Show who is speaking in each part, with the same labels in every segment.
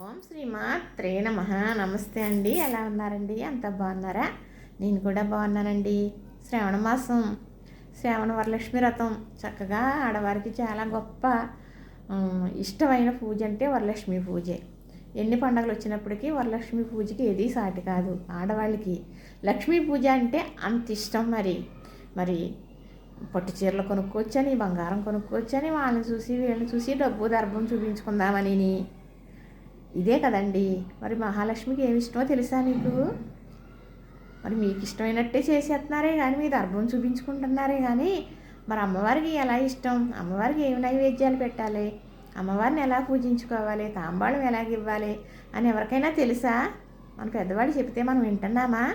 Speaker 1: ఓం శ్రీమాత్రే నమ. నమస్తే అండి. ఎలా ఉన్నారండి? అంత బాగున్నారా? నేను కూడా బాగున్నానండి. శ్రావణ మాసం శ్రావణ వరలక్ష్మి వ్రతం. చక్కగా ఆడవారికి చాలా గొప్ప ఇష్టమైన పూజ అంటే వరలక్ష్మి పూజే. ఎన్ని పండగలు వచ్చినప్పటికీ వరలక్ష్మి పూజకి ఏది సాటి కాదు ఆడవాళ్ళకి. లక్ష్మీ పూజ అంటే అంత ఇష్టం మరి. మరి పట్టు చీరలు కొనుక్కోవచ్చని బంగారం కొనుక్కోవచ్చని వాళ్ళని చూసి వీళ్ళని చూసి డబ్బు దర్భం చూపించుకుందామని ఇదే కదండి. మరి మహాలక్ష్మికి ఏమి ఇష్టమో తెలుసా నీకు? మరి మీకు ఇష్టమైనట్టే చేసేస్తున్నారే కానీ మీ దర్భం చూపించుకుంటున్నారే కానీ మరి అమ్మవారికి ఎలా ఇష్టం? అమ్మవారికి ఏమి నైవేద్యాలు పెట్టాలి? అమ్మవారిని ఎలా పూజించుకోవాలి? తాంబాళం ఎలా ఇవ్వాలి? అని ఎవరికైనా తెలుసా? మన పెద్దవాడు చెప్తే మనం వింటున్నామా?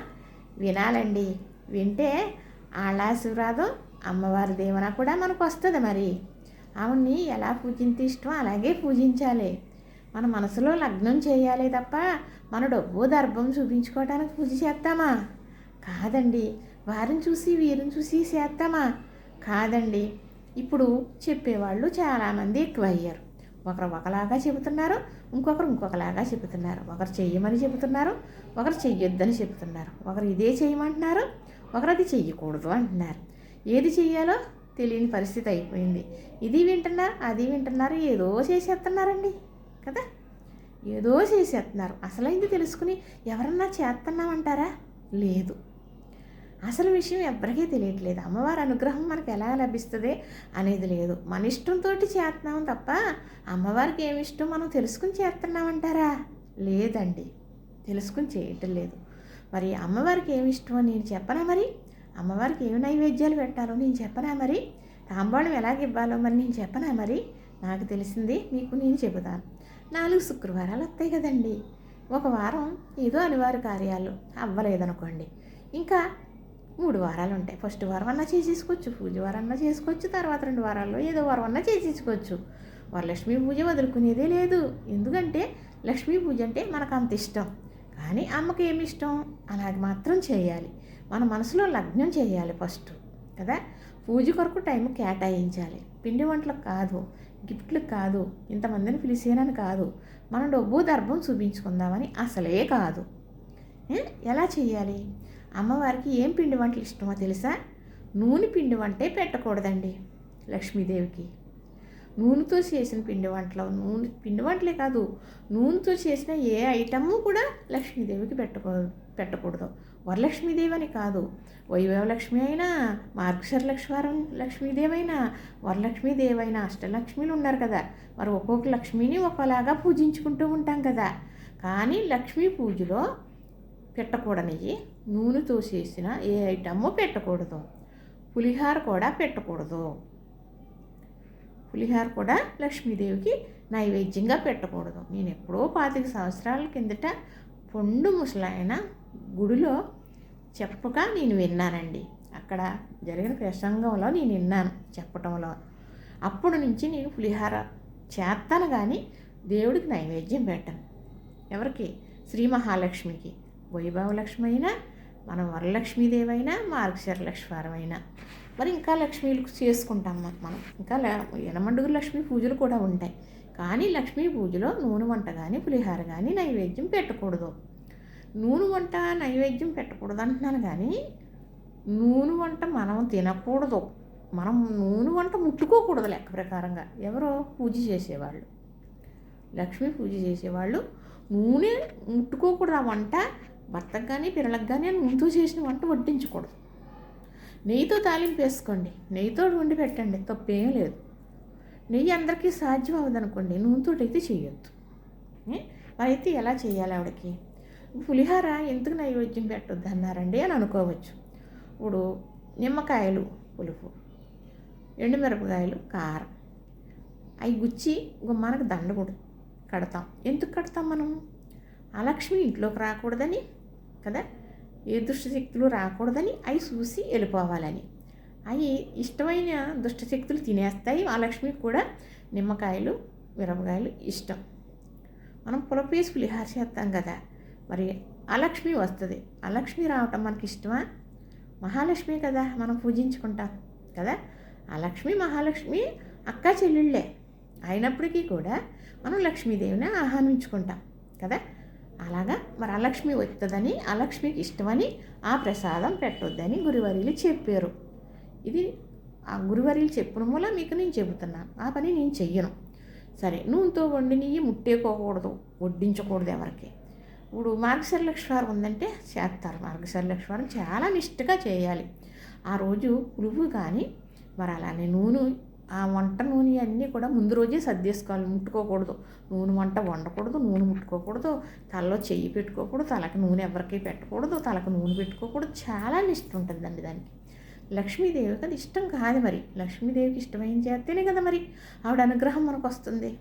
Speaker 1: వినాలండి. వింటే వాళ్ళ ఆశీర్వాదం అమ్మవారి దేవన కూడా మనకు వస్తుంది మరి. ఆవిడ్ని ఎలా పూజించి ఇష్టం అలాగే పూజించాలి. మన మనసులో లగ్నం చేయాలి తప్ప మన డబ్బు దర్భం చూపించుకోవటానికి పూజ చేస్తామా? కాదండి. వారిని చూసి వీరిని చూసి చేస్తామా? కాదండి. ఇప్పుడు చెప్పేవాళ్ళు చాలామంది ఎక్కువయ్యారు. ఒకరు ఒకలాగా చెబుతున్నారు ఇంకొకరు ఇంకొకలాగా చెబుతున్నారు. ఒకరు చెయ్యమని చెబుతున్నారు ఒకరు చెయ్యొద్దని చెబుతున్నారు. ఒకరు ఇదే చేయమంటున్నారు ఒకరు అది చెయ్యకూడదు అంటున్నారు. ఏది చెయ్యాలో తెలియని పరిస్థితి అయిపోయింది. ఇది వింటున్నారు అది వింటున్నారు ఏదో చేసేస్తున్నారండి కదా? ఏదో చేసేస్తున్నారు. అసలైంది తెలుసుకుని ఎవరన్నా చేస్తున్నామంటారా లేదు. అసలు విషయం ఎవరికీ తెలియట్లేదు. అమ్మవారి అనుగ్రహం మనకు ఎలా లభిస్తుంది అనేది లేదు. మన ఇష్టంతో చేస్తున్నాం తప్ప అమ్మవారికి ఏమి ఇష్టం మనం తెలుసుకుని చేస్తున్నామంటారా లేదండి. తెలుసుకుని చేయటం లేదు. మరి అమ్మవారికి ఏమి ఇష్టమో నేను చెప్పనా మరి? అమ్మవారికి ఏమి నైవేద్యాలు పెట్టాలో నేను చెప్పనా మరి? తాంబాళం ఎలాగ ఇవ్వాలో మరి నేను చెప్పనా మరి? నాకు తెలిసింది మీకు నేను చెబుతాను. నాలుగు శుక్రవారాలు వస్తాయి కదండి. ఒక వారం ఏదో అనివార్య కార్యాలు అవ్వలేదనుకోండి. ఇంకా మూడు వారాలు ఉంటాయి. ఫస్ట్ వారం అన్నా చేసేసుకోవచ్చు పూజ వారం అన్నా చేసుకోవచ్చు తర్వాత రెండు వారాల్లో ఏదో వారం అన్నా చేసేసుకోవచ్చు. వరలక్ష్మి పూజ వదులుకునేదే లేదు. ఎందుకంటే లక్ష్మీ పూజ అంటే మనకు అంత ఇష్టం. కానీ అమ్మకి ఏమి ఇష్టం? అలాగే మాత్రం చేయాలి. మన మనసులో లగ్నం చేయాలి ఫస్ట్ కదా? పూజ కొరకు టైం కేటాయించాలి. పిండి వంటలకు కాదు. గిఫ్ట్లు కాదు ఇంతమందిని పిలిచేనని కాదు. మనం డబ్బు దర్భం చూపించుకుందామని అసలే కాదు. ఎలా చేయాలి అమ్మవారికి ఏం పిండి వంటలు ఇష్టమో తెలుసా? నూనె పిండి వంటే పెట్టకూడదండి లక్ష్మీదేవికి. నూనెతో చేసిన పిండి వంటలు నూనె పిండి వంటలే కాదు నూనెతో చేసిన ఏ ఐటమ్ కూడా లక్ష్మీదేవికి పెట్టకూడదు పెట్టకూడదు. వరలక్ష్మీదేవి అని కాదు. వైభవ లక్ష్మి అయినా మార్గశర లక్ష్మీవారం లక్ష్మీదేవైనా అయినా వరలక్ష్మీదేవి అయినా అష్టలక్ష్మిలు ఉన్నారు కదా. మరి ఒక్కొక్క లక్ష్మిని ఒకలాగా పూజించుకుంటూ ఉంటాం కదా. కానీ లక్ష్మీ పూజలో పెట్టకూడనివి నూనెతో చేసిన ఏ ఐటమ్ము పెట్టకూడదు. పులిహార కూడా పెట్టకూడదు. పులిహార కూడా లక్ష్మీదేవికి నైవేద్యంగా పెట్టకూడదు. నేను ఎప్పుడో పాతిక సంవత్సరాల కిందట పొండు ముసలాయన గుడిలో చెప్పగా నేను విన్నానండి. అక్కడ జరిగిన ప్రసంగంలో నేను విన్నాను చెప్పటంలో. అప్పటి నుంచి నేను పులిహార చేస్తాను కానీ దేవుడికి నైవేద్యం పెట్టను. ఎవరికి? శ్రీ మహాలక్ష్మికి. వైభవ లక్ష్మి అయినా మనం వరలక్ష్మీదేవి అయినా మార్గశర లక్ష్మీవారం మరి ఇంకా లక్ష్మీలు చేసుకుంటాం మనం. ఇంకా ల- ఎనమండుగురు లక్ష్మీ పూజలు కూడా ఉంటాయి. కానీ లక్ష్మీ పూజలో నూనె వంట కానీ పులిహార కానీ నైవేద్యం పెట్టకూడదు. నూనె వంట నైవేద్యం పెట్టకూడదు అంటున్నాను కానీ నూనె వంట మనం తినకూడదు. మనం నూనె వంట ముట్టుకోకూడదు లెక్క ప్రకారంగా. ఎవరో పూజ చేసేవాళ్ళు. లక్ష్మి పూజ చేసేవాళ్ళు. నూనె ముట్టుకోకూడదు ఆ వంట. భర్తకు కానీ పిల్లలకు కానీ ఆ చేసిన వంట వడ్డించకూడదు. నెయ్యితో తాలింపు వేసుకోండి. నెయ్యితో వండి పెట్టండి. తప్పేం లేదు. నెయ్యి అందరికీ సాధ్యం అవ్వదనుకోండి. నూనెతోటి అయితే చేయొద్దు అయితే ఎలా చేయాలి ఆవిడకి? పులిహోర ఎందుకు నైవేద్యం పెట్టొద్దు అన్నారండి అని అనుకోవచ్చు. ఇప్పుడు నిమ్మకాయలు పులుపు ఎండుమిరపకాయలు కారం. అవి గుచ్చి గుమ్మానికి దండ కూడా కడతాం. ఎందుకు కడతాం మనం? ఆ లక్ష్మి ఇంట్లోకి రాకూడదని కదా? ఏ దుష్టశక్తులు రాకూడదని అవి చూసి వెళ్ళిపోవాలని. అవి ఇష్టమైన దుష్టశక్తులు తినేస్తాయి. ఆ లక్ష్మికి కూడా నిమ్మకాయలు మిరపకాయలు ఇష్టం. మనం పులపేసి పులిహార చేస్తాం కదా? మరి అలక్ష్మి వస్తుంది. అలక్ష్మి రావటం మనకి ఇష్టమా? మహాలక్ష్మి కదా మనం పూజించుకుంటాం కదా? అలక్ష్మి మహాలక్ష్మి అక్క చెల్లెళ్ళే. అయినప్పటికీ కూడా మనం లక్ష్మీదేవిని ఆహ్వానించుకుంటాం కదా? అలాగా మరి అలక్ష్మి వస్తుందని అలక్ష్మికి ఇష్టమని ఆ ప్రసాదం పెట్టొద్దని గురువర్యులు చెప్పారు. ఇది ఆ గురువర్యులు చెప్పిన మూల మీకు నేను చెబుతున్నాను. ఆ పని నేను చెయ్యను. సరే నూనెతో వండినవి ముట్టేకోకూడదు. వడ్డించకూడదు ఎవరికి. ఇప్పుడు మార్గశీర్లక్ష్వారం ఉందంటే చేస్తారు. మార్గశీర్లక్ష్వారం చాలా నిష్ఠగా చేయాలి. ఆ రోజు పులుపు కానీ మరి అలానే నూనె ఆ వంట నూనె అన్నీ కూడా ముందు రోజే సర్దేసుకోవాలి. ముట్టుకోకూడదు. నూనె వంట వండకూడదు నూనె ముట్టుకోకూడదు తలలో చెయ్యి పెట్టుకోకూడదు తలకు నూనె ఎవరికి పెట్టకూడదు తలకు నూనె పెట్టుకోకూడదు. చాలా నిష్ట ఉంటుందండి దానికి. లక్ష్మీదేవికి అది ఇష్టం కాదు మరి. లక్ష్మీదేవికి ఇష్టమైన చేస్తేనే కదా మరి. ఆవిడ అనుగ్రహం మనకు వస్తుంది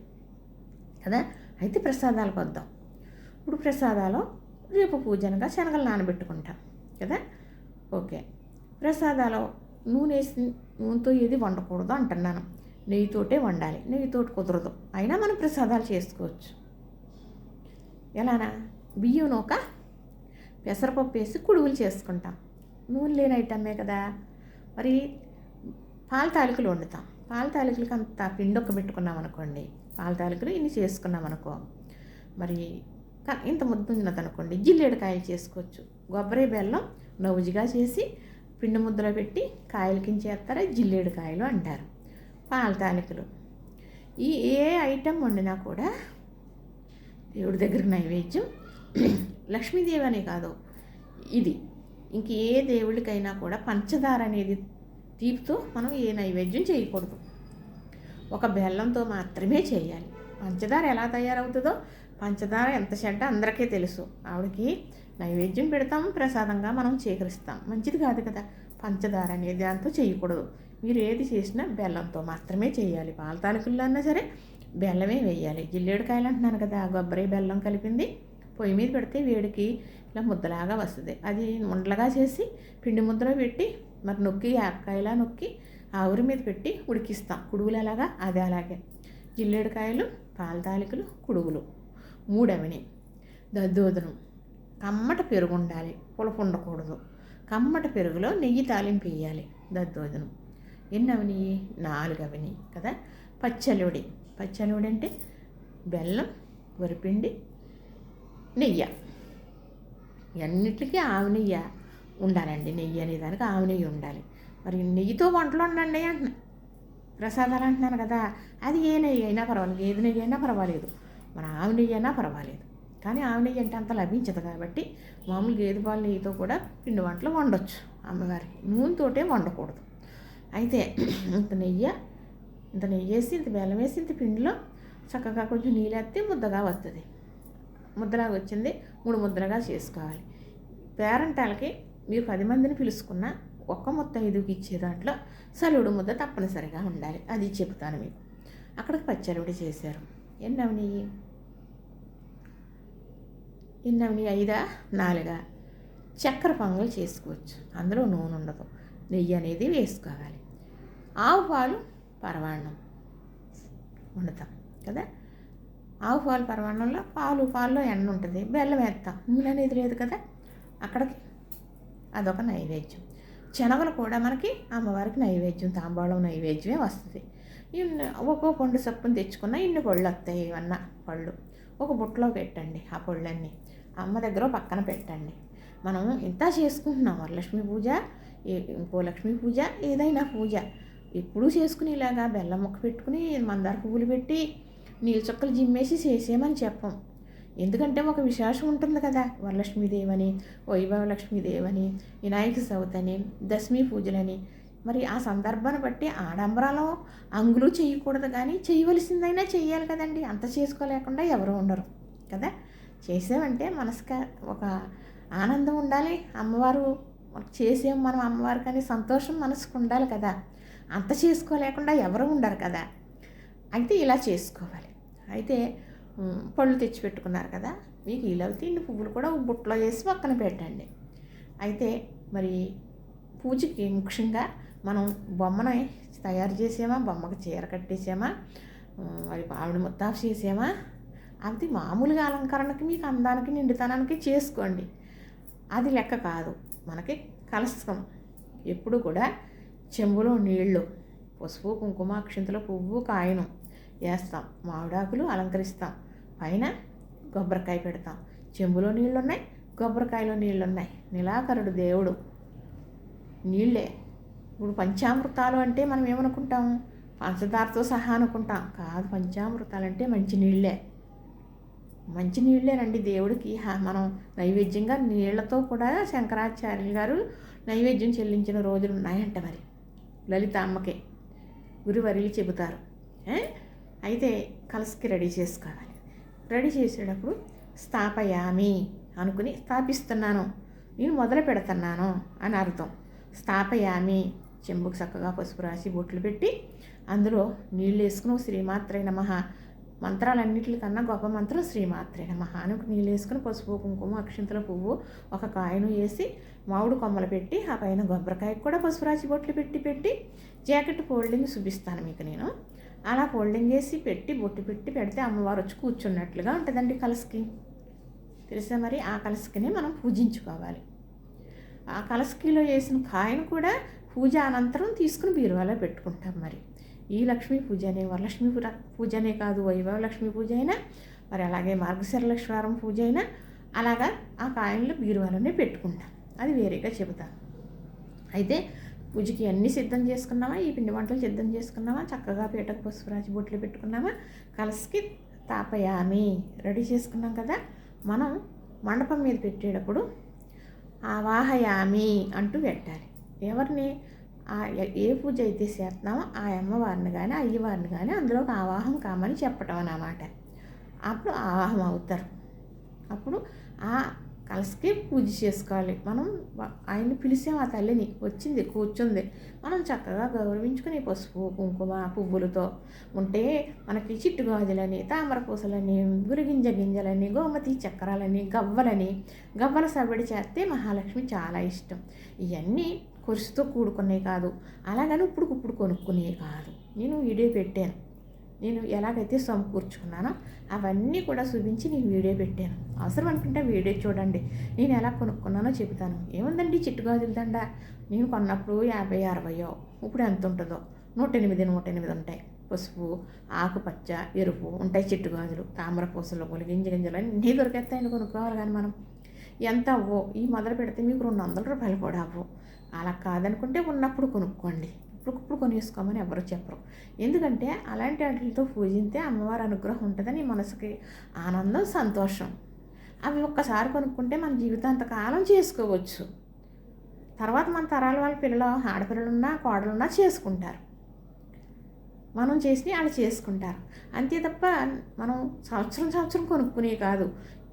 Speaker 1: కదా? అయితే ప్రసాదాలకు వద్దాం. ఇప్పుడు ప్రసాదాలు రేపు పూజనగా శనగలు నానబెట్టుకుంటాం కదా? ఓకే. ప్రసాదాలు నూనె వేసి నూనెతో ఏది వండకూడదు అంటున్నాను. నెయ్యితోటే వండాలి. నెయ్యితోటి కుదరదు. అయినా మనం ప్రసాదాలు చేసుకోవచ్చు. ఎలానా? బియ్యం నూక పెసరపప్పు వేసి కుడుగులు చేసుకుంటాం. నూనె లేని ఐటమే కదా. మరి పాల తాలికలు వండుతాం. పాల తాలికలకి అంత పిండి ఒక పెట్టుకున్నాం అనుకోండి. పాల తాలికలు ఇన్ని చేసుకున్నాం అనుకో. మరి ఇంత ముద్ద ఉన్నదనుకోండి అనుకోండి జిల్లేడుకాయలు చేసుకోవచ్చు. కొబ్బరి బెల్లం నవ్వుజిగా చేసి పిండి ముద్దలో పెట్టి కాయలు కించేస్తారు జిల్లేడు కాయలు అంటారు. పాల తాలికలు. ఈ ఏ ఐటెం వండినా కూడా దేవుడి దగ్గరికి నైవేద్యం. లక్ష్మీదేవి అనే కాదు ఇది. ఇంక ఏ దేవుడికైనా కూడా పంచదార అనేది తీపుతో మనం ఏ నైవేద్యం చేయకూడదు. ఒక బెల్లంతో మాత్రమే చేయాలి. పంచదార ఎలా తయారవుతుందో పంచదార ఎంత చెడ్డ అందరికీ తెలుసు. ఆవిడకి నైవేద్యం పెడతాం ప్రసాదంగా మనం చేకరిస్తాం. మంచిది కాదు కదా. పంచదార అనేది దాంతో చేయకూడదు. మీరు ఏది చేసినా బెల్లంతో మాత్రమే చేయాలి. పాల తాలూకుల్లో అన్నా సరే బెల్లమే వేయాలి. జిల్లేడుకాయలు అంటున్నాను కదా కొబ్బరి బెల్లం కలిపింది పొయ్యి మీద పెడితే వేడికి ఇలా ముద్దలాగా వస్తుంది. అది ఉండలుగా చేసి పిండి ముద్దలో పెట్టి మరి నొక్కి ఆకాయలా నొక్కి ఆవురి మీద పెట్టి ఉడికిస్తాం. కుడుగులు అలాగా అది అలాగే. జిల్లేడుకాయలు పాల తాలికలు కుడుగులు మూడవని. దద్దోదనం. కమ్మట పెరుగు ఉండాలి పులుపు ఉండకూడదు కమ్మట పెరుగులో నెయ్యి తాలింపు వేయాలి దద్దోదనం. ఎన్ని నాలుగవని కదా. పచ్చలుడి. పచ్చలుడి అంటే బెల్లం వరిపిండి నెయ్యి. అన్నిటికీ ఆవు నెయ్యి ఉండాలండి? నెయ్యి అనే దానికి ఆవు నెయ్యి ఉండాలి. మరి నెయ్యితో వంటలు ఉండండి అంటున్నా. ప్రసాదాలు అంటున్నాను కదా. అది ఏ నెయ్యి అయినా పర్వాలేదు. ఏది నెయ్యి అయినా పర్వాలేదు. మన ఆవు నెయ్యి అయినా పర్వాలేదు. కానీ ఆవు నెయ్యి అంటే అంత లభించదు కాబట్టి మామూలు గేదె పాలు నెయ్యితో కూడా పిండి వంటలు వండొచ్చు అమ్మగారికి. నూనెతోటే వండకూడదు. అయితే ఇంత నెయ్యి ఇంత నెయ్యి వేసి ఇంత బెల్లం వేసి ఇంత పిండిలో చక్కగా కొంచెం నీళ్ళేస్తే ముద్దగా వస్తుంది ముద్దలాగా వచ్చింది. మూడు ముద్దలుగా చేసుకోవాలి. పేరంటాలకి మీరు పది మందిని పిలుచుకున్న ఒక్క మొత్తం ఐదుకి ఇచ్చే దాంట్లో సలుడు ముద్ద తప్పనిసరిగా ఉండాలి. అది చెప్తాను మీకు. అక్కడికి పచ్చడి చేశారు. ఎన్ని నెయ్యి ఎన్ని ఐదా? నాలుగా? చక్కెర పొంగల్ చేసుకోవచ్చు. అందులో నూనె ఉండదు. నెయ్యి అనేది వేసుకోవాలి. ఆవు పాలు పరవాన్నం వండుతాం కదా? ఆవు పాలు పరమాన్నంలో పాలు పాల్లో ఎండ ఉంటుంది. బెల్లం వేస్తాం. నూనె అనేది లేదు కదా? అక్కడికి అదొక నైవేద్యం. శనగలు కూడా మనకి అమ్మవారికి నైవేద్యం తాంబాళం నైవేద్యమే వస్తుంది. ఇన్ని ఒక్కో పండు సప్పును తెచ్చుకున్న ఇన్ని పళ్ళు వస్తాయి ఏమన్నా పళ్ళు. ఒక బుట్టలో పెట్టండి ఆ పళ్ళన్నీ. అమ్మ దగ్గర పక్కన పెట్టండి. మనం ఇంత చేసుకుంటున్నాం. వరలక్ష్మి పూజ ఏ- ఇంకో లక్ష్మీ పూజ ఏదైనా పూజ. ఎప్పుడూ చేసుకునేలాగా బెల్లం ముక్క పెట్టుకుని మందార పువ్వులు పెట్టి నీళ్ళు చుక్కలు జిమ్మేసి చేసేయమని చెప్పం. ఎందుకంటే ఒక విశేషం ఉంటుంది కదా వరలక్ష్మీదేవని వైభవ లక్ష్మీదేవని వినాయక చవితి అని దశమి పూజలని. మరి ఆ సందర్భాన్ని బట్టి ఆడంబరాలు అంగులు చేయకూడదు కానీ చేయవలసిందైనా చేయాలి కదండి. అంత చేసుకోలేకుండా ఎవరు ఉండరు కదా. చేసామంటే మనసుక ఒక ఆనందం ఉండాలి. అమ్మవారు చేసాం మనం అమ్మవారికి అనే సంతోషం మనసుకు ఉండాలి కదా. అంత చేసుకోలేకుండా ఎవరు ఉండరు కదా. అయితే ఇలా చేసుకోవాలి. అయితే పళ్ళు తెచ్చి పెట్టుకున్నారు కదా. మీకు ఇలా తిండి పువ్వులు కూడా ఒక బుట్టలో వేసి పక్కన పెట్టండి. అయితే మరి పూజకి ముఖ్యంగా మనం బొమ్మని తయారు చేసామా? బొమ్మకు చీర కట్టేసామా? మరి ఆవిడ ముత్తాఫ్ చేసామా? అది మామూలుగా అలంకరణకి మీకు అందానికి నిండుతనానికి చేసుకోండి. అది లెక్క కాదు. మనకి కలసం ఎప్పుడు కూడా చెంబులో నీళ్ళు పసుపు కుంకుమ అక్షింతలు పువ్వు కాయను వేస్తాం. మామిడాకులు అలంకరిస్తాం. పైన కొబ్బరికాయ పెడతాం. చెంబులో నీళ్ళు ఉన్నాయి కొబ్బరికాయలో నీళ్ళు ఉన్నాయి నిలాకరుడు దేవుడు. నీళ్ళే. ఇప్పుడు పంచామృతాలు అంటే మనం ఏమనుకుంటాం? పంచదారతో సహా అనుకుంటాం. కాదు పంచామృతాలు అంటే మంచి నీళ్ళే. మంచి నీళ్ళేనండి దేవుడికి. మనం నైవేద్యంగా నీళ్ళతో కూడా శంకరాచార్యులు గారు నైవేద్యం చెల్లించిన రోజులు ఉన్నాయంట మరి. లలిత అమ్మకే గురువరిలు చెబుతారు. అయితే కలసకి రెడీ చేసుకోవాలి. రెడీ చేసేటప్పుడు స్థాపయామి అనుకుని స్థాపిస్తున్నాను. నేను మొదలు పెడుతున్నాను అని అర్థం. స్థాపయామి చెంబుకు చక్కగా పసుపు రాసి బొట్లు పెట్టి అందులో నీళ్ళు వేసుకుని శ్రీమాత్రే నమః మంత్రాలన్నిటికన్నా గొప్ప మంత్రం శ్రీమాత్రే మహానుకు అని నీళ్ళు వేసుకుని పసుపు కుంకుమ అక్షింతల పువ్వు ఒక కాయను వేసి మామిడి కొమ్మలు పెట్టి ఆ పైన కొబ్బరికాయకు కూడా పసుపు రాసి బొట్లు పెట్టి పెట్టి జాకెట్ ఫోల్డింగ్ చూపిస్తాను మీకు నేను. అలా ఫోల్డింగ్ చేసి పెట్టి బొట్టు పెట్టి పెడితే అమ్మవారు వచ్చి కూర్చున్నట్లుగా ఉంటుందండి కలసకి తెలుసా మరి? ఆ కలసకిని మనం పూజించుకోవాలి. ఆ కలసకిలో వేసిన కాయను కూడా పూజ అనంతరం తీసుకుని బీరువాలో పెట్టుకుంటాం మరి. ఈ లక్ష్మీ పూజ అనే వరలక్ష్మి పూజనే పూజ అనే కాదు వైభవ లక్ష్మీ పూజ అయినా మరి అలాగే మార్గశిర లక్ష్మీవారం పూజ అయినా అలాగా ఆ కాయలు బీరువాలోనే పెట్టుకుంటాం. అది వేరేగా చెబుతాను అయితే పూజకి అన్నీ సిద్ధం చేసుకున్నామా ఈ పిండి వంటలు సిద్ధం చేసుకున్నామా చక్కగా పీటకు పసుపు రాసి బొట్లు పెట్టుకున్నామా కలసికి తాపయామి. రెడీ చేసుకున్నాం కదా? మనం మండపం మీద పెట్టేటప్పుడు ఆవాహయామి అంటూ పెట్టాలి. ఎవరిని? ఏ పూజ అయితే చేస్తున్నామో ఆ అమ్మవారిని కానీ అయ్యవారిని కానీ అందులోకి ఆవాహం కామని చెప్పటం అన్నమాట. అప్పుడు ఆవాహం అవుతారు. అప్పుడు ఆ కలసకి పూజ చేసుకోవాలి. మనం ఆయన్ని పిలిచాం ఆ తల్లిని వచ్చింది కూర్చుంది. మనం చక్కగా గౌరవించుకుని పసుపు కుంకుమ పువ్వులతో ఉంటే మనకి చిట్టు గాజులని తామర పూసలని గురిగింజ గింజలని గోమతి చక్రాలని గవ్వలని గవ్వల సబడి చేస్తే మహాలక్ష్మి చాలా ఇష్టం. ఇవన్నీ ఖర్చుతో కూడుకునే కాదు. అలాగని ఇప్పుడు ఇప్పుడు కొనుక్కునే కాదు. నేను వీడియో పెట్టాను. నేను ఎలాగైతే సమకూర్చుకున్నానో అవన్నీ కూడా చూపించి నేను వీడియో పెట్టాను. అవసరం అనుకుంటే వీడియో చూడండి. నేను ఎలా కొనుక్కున్నానో చెబుతాను. ఏముందండి చిట్టుగాజుల దండ? నేను కొన్నప్పుడు యాభై అరవయో? ఇప్పుడు ఎంత ఉంటుందో? నూట ఎనిమిది నూట ఎనిమిది ఉంటాయి. పసుపు ఆకుపచ్చ ఎరుపు ఉంటాయి చిట్టుగాజులు తామర పూసలు గింజ గింజలు అన్నీ దొరికేస్తాయని కొనుక్కోవాలి కానీ మనం. ఎంత అవ్వో ఈ మొదలు పెడితే మీకు రెండు వందల రూపాయలు కూడా అవ్వు అలా కాదనుకుంటే ఉన్నప్పుడు కొనుక్కోండి. ఇప్పుడు ఇప్పుడు కొనేసుకోమని ఎవరు చెప్పరు. ఎందుకంటే అలాంటి వాటితో పూజింతే అమ్మవారి అనుగ్రహం ఉంటుందని మనసుకి ఆనందం సంతోషం. అవి ఒక్కసారి కొనుక్కుంటే మన జీవితాంతకాలం చేసుకోవచ్చు. తర్వాత మన తరాల వాళ్ళ పిల్లలు ఆడపిల్లలున్నా కోడలున్నా చేసుకుంటారు. మనం చేసి వాళ్ళు చేసుకుంటారు. అంతే తప్ప మనం సంవత్సరం సంవత్సరం కొనుక్కునే కాదు.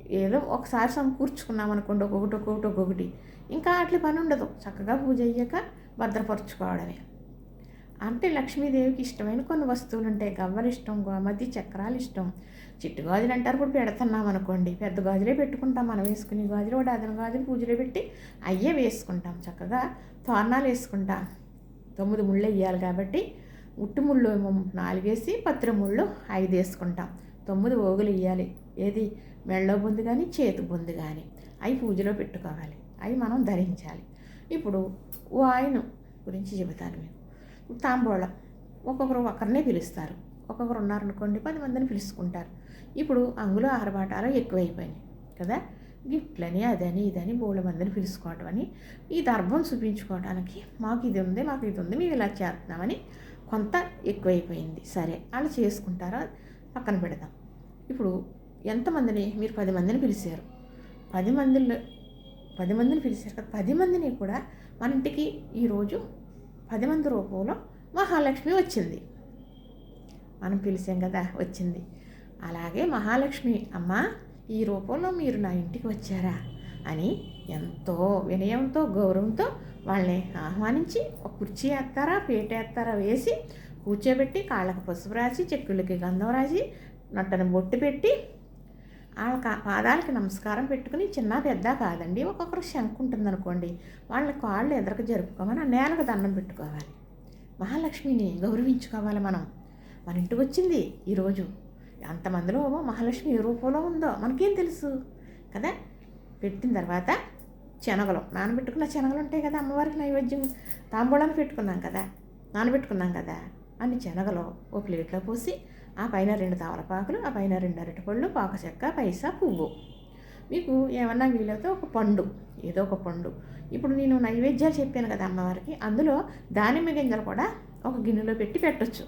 Speaker 1: ఏదో ఒకసారి సమకూర్చుకున్నాం అనుకోండి ఒక్కొక్కటి ఒక్కొక్కటి ఒక్కొక్కటి. ఇంకా అట్ల పని ఉండదు. చక్కగా పూజ అయ్యాక భద్రపరచుకోవడమే. అంటే లక్ష్మీదేవికి ఇష్టమైన కొన్ని వస్తువులు ఉంటాయి. గవ్వలు ఇష్టం గోమతి చక్రాలు ఇష్టం. చిట్టు గాజులు అంటారు ఇప్పుడు పెడుతున్నాం అనుకోండి. పెద్ద గాజులే పెట్టుకుంటాం. మనం వేసుకునే గాజులు కూడా అదన గాజులు పూజలో పెట్టి అయ్యే వేసుకుంటాం. చక్కగా తోరణాలు వేసుకుంటాం. తొమ్మిది ముళ్ళు వేయాలి కాబట్టి ఉట్టు ముళ్ళు ఏమో నాలుగేసి పత్రి ముళ్ళు ఐదు వేసుకుంటాం. తొమ్మిది ఓగులు వేయాలి. ఏది? మెళ్ళో బొందు కానీ చేతి బొందు కానీ అవి పూజలో పెట్టుకోవాలి. అవి మనం ధరించాలి. ఇప్పుడు వాయును గురించి చెబుతాను మీకు. తాంబూలం ఒక్కొక్కరు ఒకరినే పిలుస్తారు. ఒక్కొక్కరు ఉన్నారనుకోండి పది మందిని పిలుచుకుంటారు ఇప్పుడు అంగులు ఆరబాటాలు ఎక్కువైపోయినాయి కదా? గిఫ్ట్లని అదని ఇదని బోళ్ళ మందిని పిలుచుకోవటం అని ఈ దర్భం చూపించుకోవడానికి మాకు ఇది ఉంది మాకు ఇది ఉంది మేము ఇలా చేస్తున్నామని కొంత ఎక్కువైపోయింది. సరే వాళ్ళు చేసుకుంటారో? పక్కన పెడదాం. ఇప్పుడు ఎంతమందిని? మీరు పది మందిని పిలిచారు. పది మందిలో పది మందిని పిలిచారు కదా పది మందిని కూడా మన ఇంటికి ఈరోజు పది మంది రూపంలో మహాలక్ష్మి వచ్చింది. మనం పిలిచాం కదా వచ్చింది. అలాగే మహాలక్ష్మి అమ్మ ఈ రూపంలో మీరు నా ఇంటికి వచ్చారా? అని ఎంతో వినయంతో గౌరవంతో వాళ్ళని ఆహ్వానించి ఒక కుర్చీ వేస్తారా పీట వేస్తారా వేసి కూర్చోబెట్టి కాళ్ళకు పసుపు రాసి చెక్కులకి గంధం రాసి నట్టను బొట్టు పెట్టి వాళ్ళ కా పాదాలకి నమస్కారం పెట్టుకుని చిన్న పెద్ద కాదండి ఒక్కొక్కరు శంకు ఉంటుంది అనుకోండి వాళ్ళ కాళ్ళు ఎదరక జరుపుకోమని ఆ నేలకు దండం పెట్టుకోవాలి. మహాలక్ష్మిని గౌరవించుకోవాలి మనం. మన ఇంటికి వచ్చింది ఈరోజు అంతమందిలో మహాలక్ష్మి ఏ రూపంలో ఉందో మనకేం తెలుసు? కదా? పెట్టిన తర్వాత శనగలు. నానబెట్టుకున్న శనగలు ఉంటాయి కదా అమ్మవారికి నైవేద్యం. తాంబూలాన్ని పెట్టుకున్నాం కదా? నానబెట్టుకున్నాం కదా? అని శనగలు ఓ ప్లేట్లో పోసి ఆ పైన రెండు తమలపాకులు ఆ పైన రెండు అరటిపళ్ళు పాక చెక్క పైసా పువ్వు. మీకు ఏమన్నా వీలైతే ఒక పండు ఏదో ఒక పండు. ఇప్పుడు నేను నైవేద్యాలు చెప్పాను కదా అమ్మవారికి అందులో దానిమ్మ గింజలు కూడా ఒక గిన్నెలో పెట్టి పెట్టొచ్చు.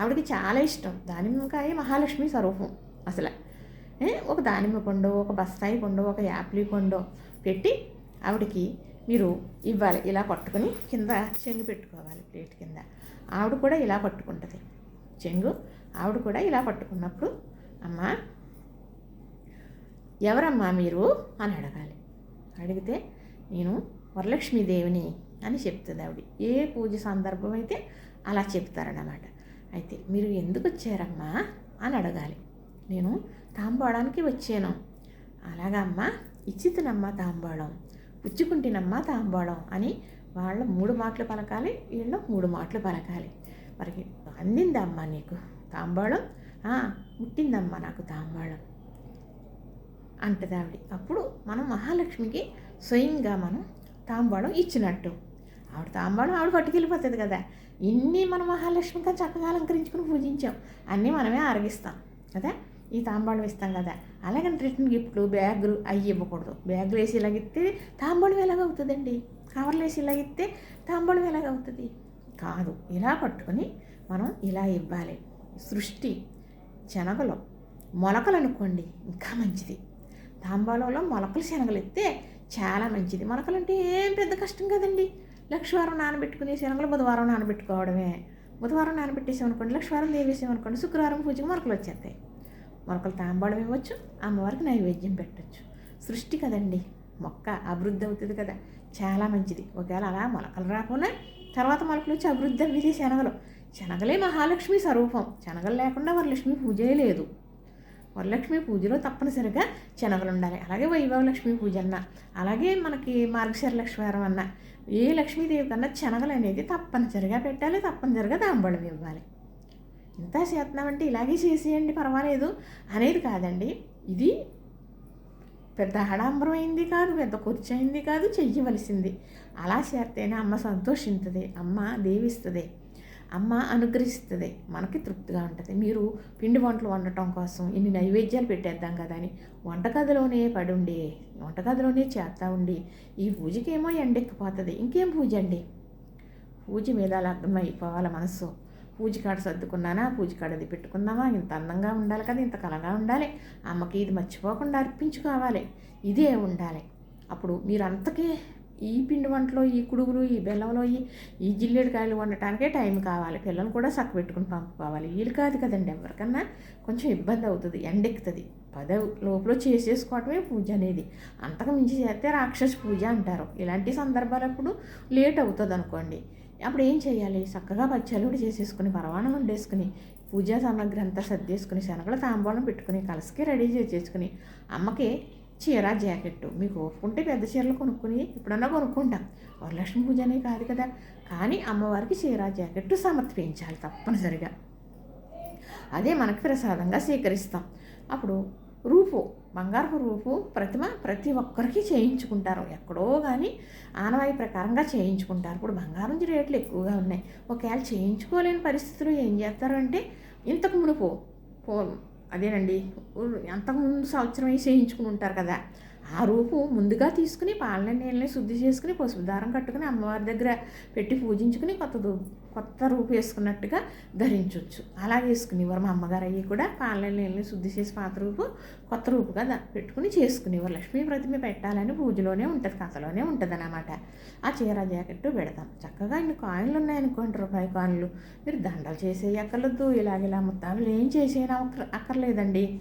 Speaker 1: ఆవిడకి చాలా ఇష్టం. దానిమ్మకాయ మహాలక్ష్మి స్వరూపం అసలు. ఒక దానిమ్మ పండు ఒక బస్తాయి పండు ఒక యాప్లీ పండు పెట్టి ఆవిడకి మీరు ఇవ్వాలి. ఇలా పట్టుకొని కింద చెంగు పెట్టుకోవాలి ప్లేట్ కింద. ఆవిడ కూడా ఇలా పట్టుకుంటుంది. చెంగు ఆవిడ కూడా ఇలా పట్టుకున్నప్పుడు అమ్మా ఎవరమ్మా మీరు? అని అడగాలి. అడిగితే నేను వరలక్ష్మీదేవిని అని చెప్తుంది ఆవిడ. ఏ పూజ సందర్భం అయితే అలా చెప్తారన్నమాట. అయితే మీరు ఎందుకు వచ్చారమ్మా? అని అడగాలి. నేను తాంబాడానికి వచ్చాను. అలాగా అమ్మా ఇచ్చితనమ్మా తాంబాళం పుచ్చుకుంటినమ్మా తాంబాళం అని వాళ్ళ మూడు మాటలు పలకాలి వీళ్ళ మూడు మాటలు పలకాలి. మరి అందిందమ్మా నీకు? తాంబాళం పుట్టిందమ్మా ముట్టిందమ్మా నాకు తాంబాళం అంటది ఆవిడ. అప్పుడు మనం మహాలక్ష్మికి స్వయంగా మనం తాంబాళం ఇచ్చినట్టు. ఆవిడ తాంబాళం ఆవిడ పట్టుకెళ్ళిపోతుంది కదా. ఇన్ని మనం మహాలక్ష్మిగా చక్కగా అలంకరించుకుని పూజించాం. అన్నీ మనమే ఆరగిస్తాం కదా. ఈ తాంబాళం ఇస్తాం కదా. అలాగని రిటర్న్ గిఫ్ట్లు బ్యాగులు అవి ఇవ్వకూడదు. బ్యాగులు వేసి ఇలాగిస్తే తాంబాళం ఎలాగవుతుందండి? కవర్లు వేసి ఇలాగిస్తే తాంబాళం ఎలాగవుతుంది? కాదు. ఇలా పట్టుకొని మనం ఇలా ఇవ్వాలి. సృష్టి శనగలు. మొలకలు అనుకోండి ఇంకా మంచిది. తాంబాలంలో మొలకలు శనగలు ఎత్తే చాలా మంచిది. మొలకలు అంటే ఏం పెద్ద కష్టం కదండి. లక్షవారం నానబెట్టుకునే శనగలు బుధవారం నానబెట్టుకోవడమే. బుధవారం నానబెట్టేసామనుకోండి లక్షవారం దేవేసామనుకోండి శుక్రవారం పూజకి మొలకలు వచ్చేస్తాయి. మొలకలు తాంబాళం ఇవ్వచ్చు అమ్మవారికి నైవేద్యం పెట్టచ్చు. సృష్టి కదండి మొక్క అభివృద్ధి అవుతుంది కదా. చాలా మంచిది. ఒకవేళ అలా మొలకలు రాకుండా తర్వాత మొలకలు వచ్చి అభివృద్ధి అవ్వేది శనగలు. శనగలే మహాలక్ష్మి స్వరూపం. శనగలు లేకుండా వరలక్ష్మి పూజే లేదు. వరలక్ష్మి పూజలో తప్పనిసరిగా శనగలు ఉండాలి అలాగే వైభవలక్ష్మి పూజ అన్న అలాగే మనకి మార్గశర లక్ష్మీవారం అన్న ఏ లక్ష్మీదేవి కన్నా శనగలు అనేది తప్పనిసరిగా పెట్టాలి తప్పనిసరిగా తాంబూలం ఇవ్వాలి. ఇంత చేస్తున్నామంటే ఇలాగే చేసేయండి పర్వాలేదు అనేది కాదండి. ఇది పెద్ద హడాంబరమైంది కాదు పెద్ద కూర్చయింది కాదు చెయ్యవలసింది. అలా చేస్తేనే అమ్మ సంతోషిస్తుంది అమ్మ దేవిస్తుంది. అమ్మ అనుగ్రహిస్తుంది. మనకి తృప్తిగా ఉంటుంది. మీరు పిండి వంటలు వండటం కోసం ఇన్ని నైవేద్యాలు పెట్టేద్దాం కదా అని వంటగదిలోనే పడి ఉండి వంటగదిలోనే చేస్తా ఉండి ఈ పూజకేమో ఎండెక్కిపోతుంది. ఇంకేం పూజ అండి పూజ మీద లగ్నం అయిపోవాలి మనసు పూజ కాడ సర్దుకున్నానా? పూజ కాడ అది పెట్టుకున్నామా ఇంత అందంగా ఉండాలి కదా ఇంత కలగా ఉండాలి. అమ్మకి ఇది మర్చిపోకుండా అర్పించుకోవాలి. ఇదే ఉండాలి. అప్పుడు మీరు అంతకే ఈ పిండి వంటలో ఈ కుడుగులు ఈ బెల్లంలో ఈ ఈ జిల్లేడుకాయలు వండటానికే టైం కావాలి. పిల్లలు కూడా సక్కు పెట్టుకుని పంపుకోవాలి. వీళ్ళు కాదు కదండి ఎవరికన్నా. కొంచెం ఇబ్బంది అవుతుంది ఎండెక్కుతుంది. పద లోపల చేసేసుకోవటమే పూజ అనేది. అంతకు మించి చేస్తే రాక్షస పూజ అంటారు. ఇలాంటి సందర్భాలప్పుడు లేట్ అవుతుంది అనుకోండి. అప్పుడు ఏం చేయాలి? చక్కగా పచ్చళ్ళు కూడా చేసేసుకుని పరవాణం వండేసుకుని పూజా సామాగ్రి అంతా సర్దేసుకుని శనగలు తాంబూలం పెట్టుకుని కలసకి రెడీ చేసేసుకుని అమ్మకి చీర జాకెట్టు మీకు ఒప్పుకుంటే పెద్ద చీరలు కొనుక్కుని ఎప్పుడన్నా కొనుక్కుంటాం. వరలక్ష్మి పూజ అనే కాదు కదా. కానీ అమ్మవారికి చీర జాకెట్టు సమర్పించాలి తప్పనిసరిగా. అదే మనకు ప్రసాదంగా స్వీకరిస్తాం. అప్పుడు రూపు బంగారపు రూపు ప్రతిమ ప్రతి ఒక్కరికి చేయించుకుంటారు. ఎక్కడో కానీ ఆనవాయి ప్రకారంగా చేయించుకుంటారు. ఇప్పుడు బంగారం రేట్లు ఎక్కువగా ఉన్నాయి. ఒకవేళ చేయించుకోలేని పరిస్థితులు ఏం చేస్తారు అంటే ఇంతకు మునుపు పో అదేనండి. అంతకుముందు సంవత్సరం అయి చేయించుకుని ఉంటారు కదా. ఆ రూపు ముందుగా తీసుకుని పాలన నీళ్ళని శుద్ధి చేసుకుని పసుపు దారం కట్టుకుని అమ్మవారి దగ్గర పెట్టి పూజించుకుని కొత్త కొత్త రూపు వేసుకున్నట్టుగా ధరించవచ్చు అలా వేసుకునేవారు మా అమ్మగారు అయ్యి కూడా పాలన నీళ్ళని శుద్ధి చేసి పాత రూపు కొత్త రూపుగా పెట్టుకుని చేసుకునేవారు. లక్ష్మీ ప్రతిమ పెట్టాలని పూజలోనే ఉంటుంది కథలోనే ఉంటుంది అన్నమాట ఆ చీర జాకెట్టు పెడతాం. చక్కగా ఇన్ని కాయిన్లు ఉన్నాయనుకోండి రూపాయి కాయిన్లు. మీరు దండలు చేసే అక్కర్లేదు ఇలాగ ఇలా ముత్తాలు ఏం చేసేనా అక్కర్లేదండి.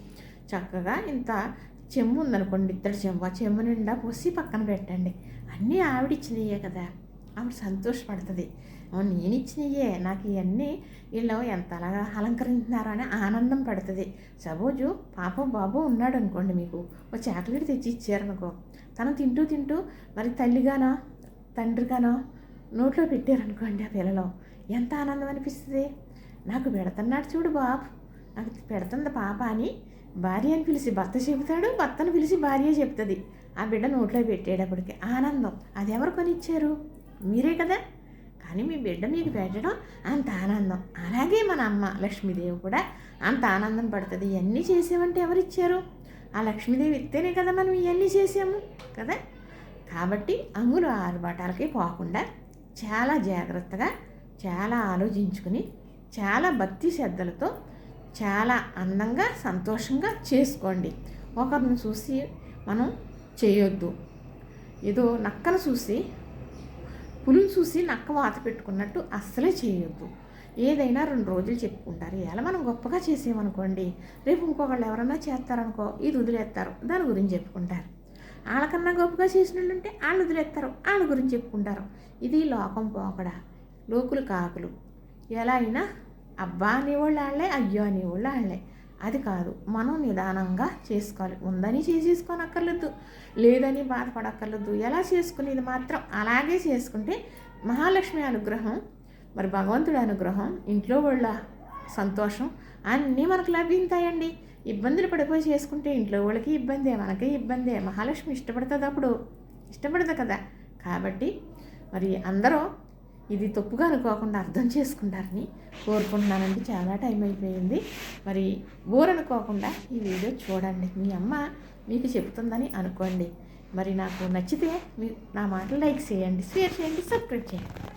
Speaker 1: చక్కగా ఇంత చెమ్ము ఉందనుకోండి ఇద్దరు చెమ్మ ఆ నిండా పోసి పక్కన పెట్టండి. అన్నీ ఆవిడిచ్చినయే కదా. ఆవిడ సంతోషపడుతుంది. అవును నేను ఇచ్చినయే నాకు ఇవన్నీ వీళ్ళు ఎంత అలాగా అలంకరించినారో అని ఆనందం పడుతుంది. సపోజు పాప బాబు ఉన్నాడు అనుకోండి మీకు. ఒక చాక్లెట్ తెచ్చి ఇచ్చారనుకో. తను తింటూ తింటూ మరి తల్లిగానో తండ్రిగానో నోట్లో పెట్టారనుకోండి ఆ పిల్లలు. ఎంత ఆనందం అనిపిస్తుంది. నాకు పెడుతున్నాడు చూడు బాబు. నాకు పెడుతుంది పాప అని భార్య అని పిలిచి భర్త చెబుతాడు భర్తను పిలిచి భార్య చెప్తుంది. ఆ బిడ్డ నోట్లో పెట్టేటప్పటికి ఆనందం అది ఎవరు కొనిచ్చారు? మీరే కదా? కానీ మీ బిడ్డ మీకు పెట్టడం అంత ఆనందం. అలాగే మన అమ్మ లక్ష్మీదేవి కూడా అంత ఆనందం పడుతుంది. ఇవన్నీ చేసామంటే ఎవరిచ్చారు? ఆ లక్ష్మీదేవి ఇస్తేనే కదా మనం ఇవన్నీ చేసాము కదా? కాబట్టి అంగులు ఆరుబాటాలకి పోకుండా చాలా జాగ్రత్తగా చాలా ఆలోచించుకుని చాలా భక్తి శ్రద్ధలతో చాలా అందంగా సంతోషంగా చేసుకోండి. ఒకరిని చూసి మనం చేయొద్దు. ఏదో నక్కను చూసి పులిని చూసి నక్క వాత పెట్టుకున్నట్టు అస్సలే చేయొద్దు. ఏదైనా రెండు రోజులు చెప్పుకుంటారు. ఇలా మనం గొప్పగా చేసేమనుకోండి రేపు ఇంకొకళ్ళు ఎవరన్నా చేస్తారనుకో ఇది వదిలేస్తారు. దాని గురించి చెప్పుకుంటారు. వాళ్ళకన్నా గొప్పగా చేసినట్టుంటే వాళ్ళు వదిలేస్తారు. వాళ్ళ గురించి చెప్పుకుంటారు. ఇది లోకం పోకడా లోకులు కాకులు. ఎలా అయినా అబ్బా అనేవాళ్ళు వాళ్ళే అయ్యో అనేవాళ్ళు వాళ్ళే అది కాదు మనం నిదానంగా చేసుకోవాలి. ఉందని చేసేసుకోనక్కర్లేదు లేదని బాధపడక్కర్లేదు. ఎలా చేసుకునేది మాత్రం అలాగే చేసుకుంటే మహాలక్ష్మి అనుగ్రహం మరి భగవంతుడి అనుగ్రహం ఇంట్లో వాళ్ళ సంతోషం అన్నీ మనకు లభింతాయండి. ఇబ్బందులు పడిపోయి చేసుకుంటే ఇంట్లో వాళ్ళకి ఇబ్బందే మనకి ఇబ్బందే. మహాలక్ష్మి ఇష్టపడుతుంది అప్పుడు ఇష్టపడదు కదా. కాబట్టి మరి అందరూ ఇది తప్పుగా అనుకోకుండా అర్థం చేసుకుంటారని కోరుకుంటున్నానండి. చాలా టైం అయిపోయింది. మరి బోరనుకోకుండా ఈ వీడియో చూడండి. మీ అమ్మ మీకు చెప్తుందని అనుకోండి. మరి నాకు నచ్చితే మీ నా మాటలు లైక్ చేయండి షేర్ చేయండి సబ్స్క్రైబ్ చేయండి.